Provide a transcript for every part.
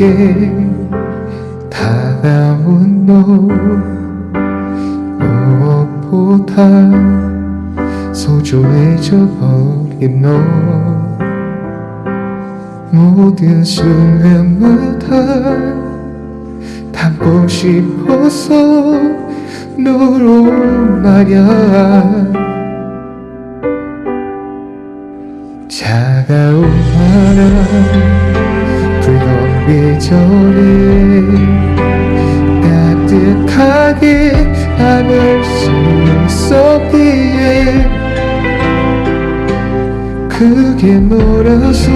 내게 다가온 너 무엇보다 소중해져 버린 너 모든 순간마다 담고 싶어서 너로 말야. 차가운 바람 계절에 따뜻하게 안을 수 있었기에 그게 너라서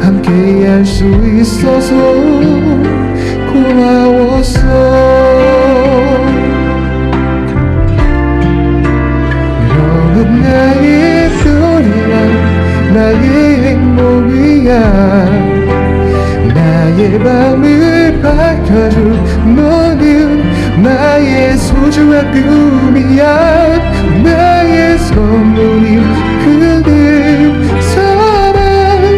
함께 할 수 있어서 고마웠어 밝혀줄 너는 나의 소중한 꿈이야 나의 선물이 그댈 사랑해요.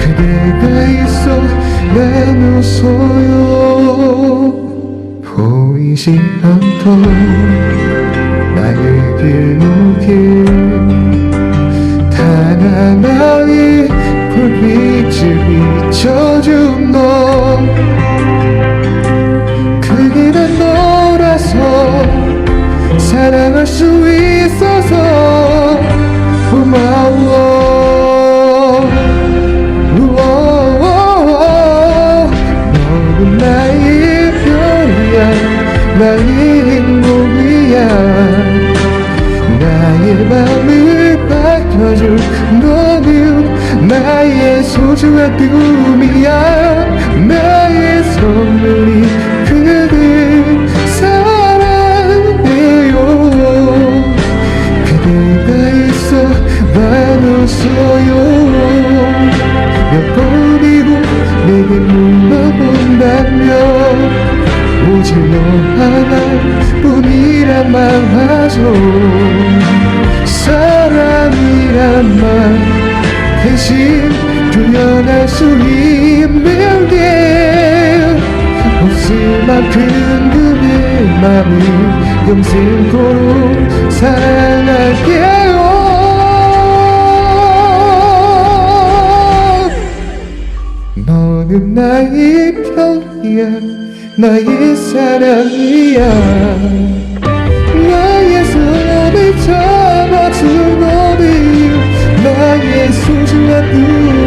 그대가 있어 난 웃어요. 보이지 않던 나의 길목에 줄 너는 나의 소중한 꿈이야. 나의 선물이 그댈 사랑해요. 그대가 있어 난 웃어요. 몇 번이고 내게 물러본다면 오직 너 하나뿐이란 말하죠 대신 표현할 수 있는 게. 없을 만큼 그대 맘을 영생토록 사랑할게요. 너는 나의 별이야 나의 사랑이야. 나의 손을 잡아 소중한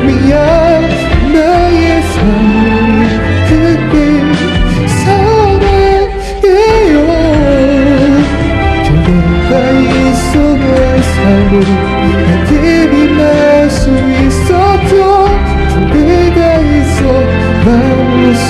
미야. 나의 삶이 그게 사랑이요. 그대가 이 속에 삶을 아들이 날수 있었죠. 그대가 있어 나올 수